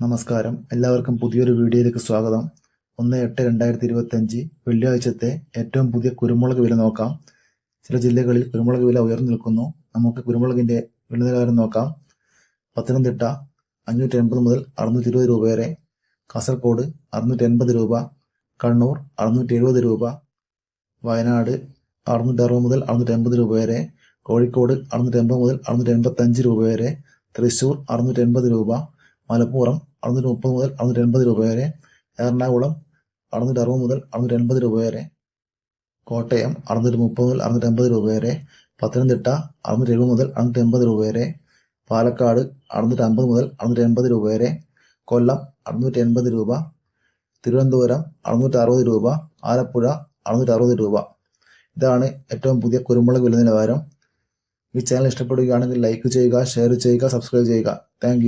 നമസ്കാരം. എല്ലാവർക്കും പുതിയൊരു വീഡിയോയിലേക്ക് സ്വാഗതം. ഒന്ന് എട്ട് രണ്ടായിരത്തി ഇരുപത്തഞ്ച് വെള്ളിയാഴ്ചത്തെ ഏറ്റവും പുതിയ കുരുമുളക് വില നോക്കാം. ചില ജില്ലകളിൽ കുരുമുളക് വില ഉയർന്നു നിൽക്കുന്നു. നമുക്ക് കുരുമുളകിന്റെ വില നിലവാരം നോക്കാം. പത്തനംതിട്ട അഞ്ഞൂറ്റി എൺപത് മുതൽ അറുന്നൂറ്റി ഇരുപത് രൂപ വരെ. കാസർഗോഡ് അറുന്നൂറ്റി എൺപത് രൂപ. കണ്ണൂർ അറുന്നൂറ്റി എഴുപത് രൂപ. വയനാട് അറുന്നൂറ്റി അറുപത് മുതൽ അറുന്നൂറ്റി എൺപത് രൂപ വരെ. കോഴിക്കോട് അറുന്നൂറ്റി എൺപത് മുതൽ അറുന്നൂറ്റി എൺപത്തി അഞ്ച് രൂപ വരെ. തൃശൂർ അറുന്നൂറ്റി എൺപത് രൂപ. മലപ്പുറം അറുന്നൂറ്റി മുപ്പത് മുതൽ അറുന്നൂറ്റി എൺപത് രൂപ വരെ. എറണാകുളം അറുന്നൂറ്റി അറുപത് മുതൽ അറുന്നൂറ്റി എൺപത് രൂപ വരെ. കോട്ടയം അറുന്നൂറ്റി മുപ്പത് മുതൽ അറുന്നൂറ്റി എൺപത് രൂപ വരെ. പത്തനംതിട്ട അറുന്നൂറ്റി എഴുപത് മുതൽ അറുന്നൂറ്റി എൺപത് രൂപ വരെ. പാലക്കാട് അറുന്നൂറ്റി അമ്പത് മുതൽ അറുന്നൂറ്റി എൺപത് രൂപ വരെ. കൊല്ലം അറുന്നൂറ്റി എൺപത് രൂപ. തിരുവനന്തപുരം അറുന്നൂറ്റി അറുപത് രൂപ. ആലപ്പുഴ അറുന്നൂറ്റി അറുപത് രൂപ. ഇതാണ് ഏറ്റവും പുതിയ കുരുമുളക് വില നിലവാരം. ഈ ചാനൽ ഇഷ്ടപ്പെടുകയാണെങ്കിൽ ലൈക്ക് ചെയ്യുക ഷെയർ ചെയ്യുക സബ്സ്ക്രൈബ് ചെയ്യുക. താങ്ക്